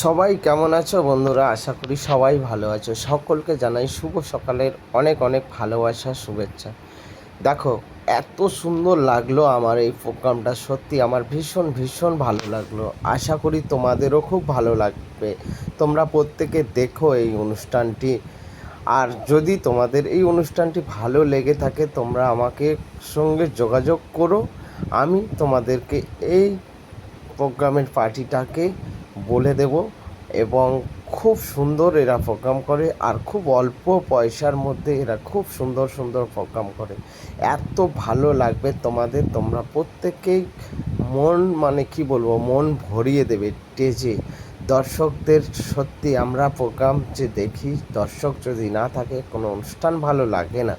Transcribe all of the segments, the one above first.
সবাই কেমন আছো বন্ধুরা? আশা করি সবাই ভালো আছো। সকলকে জানাই শুভ সকালের অনেক অনেক ভালোবাসা, শুভেচ্ছা। দেখো, এত সুন্দর লাগল আমার এই প্রোগ্রামটা। সত্যি আমার ভীষণ ভীষণ ভালো লাগল। আশা করি তোমাদেরও খুব ভালো লাগবে। তোমরা প্রত্যেকে দেখো এই অনুষ্ঠানটি। আর যদি তোমাদের এই অনুষ্ঠানটি ভালো লেগে থাকে, তোমরা আমাকে সঙ্গে যোগাযোগ করো। আমি তোমাদেরকে এই প্রোগ্রামের পার্টিটাকে বলে দেব এবং খুব সুন্দর এরা প্রোগ্রাম করে আর খুব অল্প পয়সার মধ্যে এরা খুব সুন্দর সুন্দর প্রোগ্রাম করে। এত ভালো লাগবে তোমাদের, তোমরা প্রত্যেকেই মন মানে কি বলব, মন ভরিয়ে দেবে স্টেজে দর্শকদের সত্যি আমরা প্রোগ্রাম যে দেখি, দর্শক যদি না থাকে, কোনো অনুষ্ঠান ভালো লাগে না।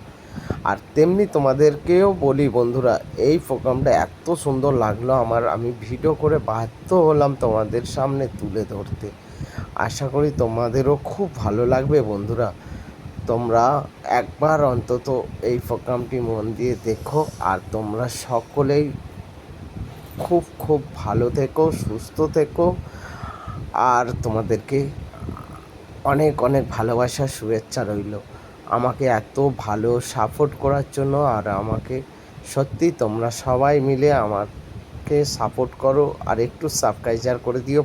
আর তেমনি তোমাদেরকেও বলি বন্ধুরা, এই প্রোগ্রামটা এত সুন্দর লাগল আমার, আমি ভিডিও করে বাধ্য হলাম তোমাদের সামনে তুলে ধরতে। আশা করি তোমাদেরও খুব ভালো লাগবে বন্ধুরা। তোমরা একবার অন্তত এই প্রোগ্রামটি মন দিয়ে দেখো আর তোমরা সকলেই খুব খুব ভালো থেকো, সুস্থ থেকো। আর তোমাদেরকে অনেক অনেক ভালোবাসা, শুভেচ্ছা রইল। আমাকে এত ভালো সাপোর্ট করার জন্য আর আমাকে সত্যি তোমরা সবাই মিলে আমাকে সাপোর্ট করো আর একটু সাবস্ক্রাইবার করে দিও